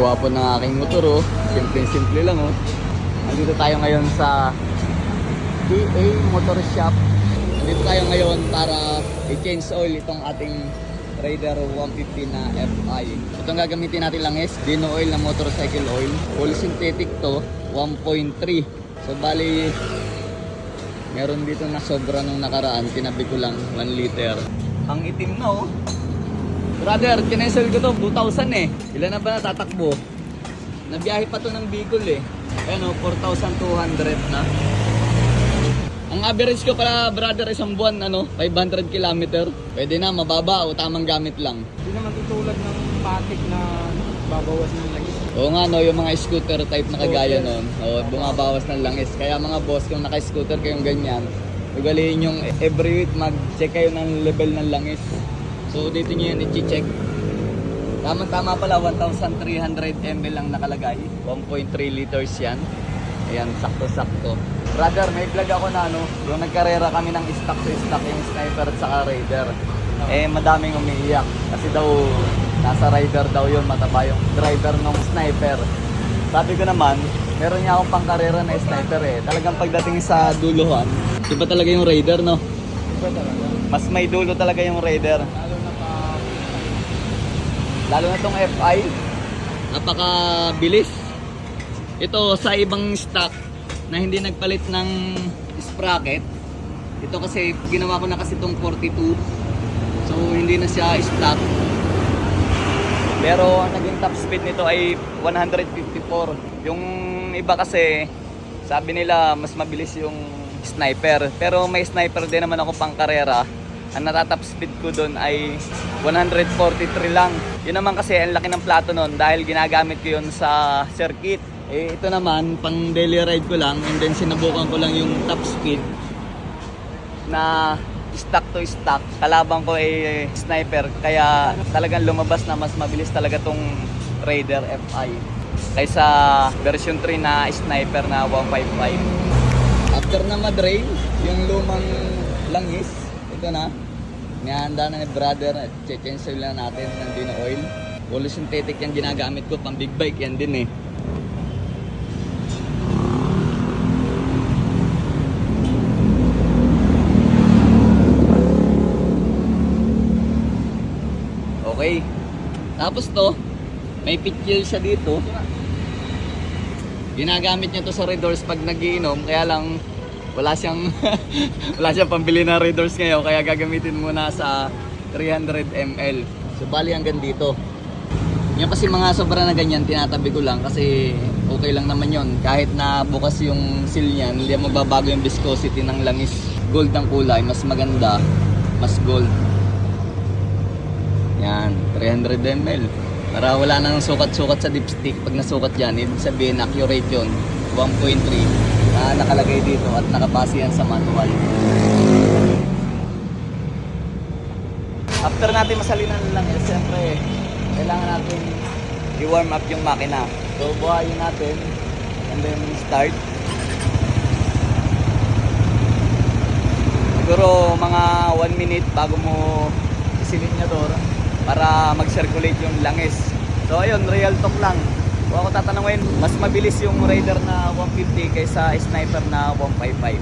gwapo ng aking motor oh. Simple-simple lang oh. Nandito tayo ngayon sa PA Motor Shop. Nandito tayo ngayon para i-change oil itong ating Raider 150 na FI. Itong gagamitin natin lang is Dino oil na motorcycle oil. Full synthetic to, 1.3. So bali, meron dito na sobra nung nakaraan. Tinabi ko lang 1 liter. Ang itim na oh. Brother, kinensel ko to 2,000 eh. Ilan na ba natatakbo? Nabiyahe pa to ng Bicol eh. Ayan o, 4,200 na. Ang average ko pala, brother, isang buwan, ano, 500 kilometer. Pwede na, mababa o tamang gamit lang. Hindi naman tutulad ng patik na babawas ng langis. Oo nga, no, yung mga scooter type na kagaya nun. Oo, bumabawas ng langis. Kaya mga boss, kung naka-scooter kayong ganyan, ugaliin yung every week mag-check kayo ng level ng langis. So, dito nyo yun i-check. Tama-tama pala, 1,300 ml lang nakalagay. 1.3 liters yan. Ayan, sakto-sakto. Brother, may vlog ako na ano, yung nagkarera kami ng stock to stock yung sniper at saka raider. Eh, madaming umiiyak. Kasi daw, nasa rider daw yun, mataba yung driver ng sniper. Sabi ko naman, meron niya akong pangkarera na sniper eh. Talagang pagdating sa duluhan, iba talaga yung raider, no? Iba talaga. Mas may dulo talaga yung raider. Lalo na pa Lalo na tong FI, napakabilis. Ito sa ibang stock na hindi nagpalit ng sprocket. Ito kasi ginawa ko na kasi tong 42. So hindi na siya stock. Pero ang naging top speed nito ay 154. Yung iba kasi sabi nila mas mabilis yung sniper. Pero may sniper din naman ako pang karera. Ang natatop speed ko doon ay 143 lang. Yun naman kasi ang laki ng plato noon dahil ginagamit ko yun sa circuit. Eh ito naman pang daily ride ko lang and then sinubukan ko lang yung top speed na stock to stock. Kalaban ko ay sniper kaya talagang lumabas na mas mabilis talaga tong Raider FI kaysa version 3 na sniper na 155. After na madrain, yung lumang langis, ito na. Nihanda na ni brother at change lang natin ng Dino oil. Fully synthetic yung ginagamit ko pang big bike yan din eh. Okay. Tapos to, may pitchil siya dito. Ginagamit niya to sa Red Doors pag nagiinom, kaya lang wala siyang wala siyang pambili ng Red Doors ngayon, kaya gagamitin muna sa 300 ml. So bali hanggang dito. Yung kasi mga sobra na ganyan, tinatabi ko lang kasi okay lang naman yon Kahit na bukas yung seal niyan, hindi mababago yung viscosity ng langis. Gold ang kulay, mas maganda, mas gold. Yan, 300 ml. Para wala nang sukat-sukat sa dipstick. Pag nasukat yan, ibig sabihin accurate yun. 1.3 na nakalagay dito at nakabase yan sa manual. After natin masalinan lang, eh, siyempre, kailangan natin i-warm up yung makina. So, buhayin natin and then start. Siguro mga 1 minute bago mo isilin niya to para mag-circulate yung langis. So ayun, real talk lang. Kung ako tatanungin, mas mabilis yung Raider na 150 kaysa Sniper na 155.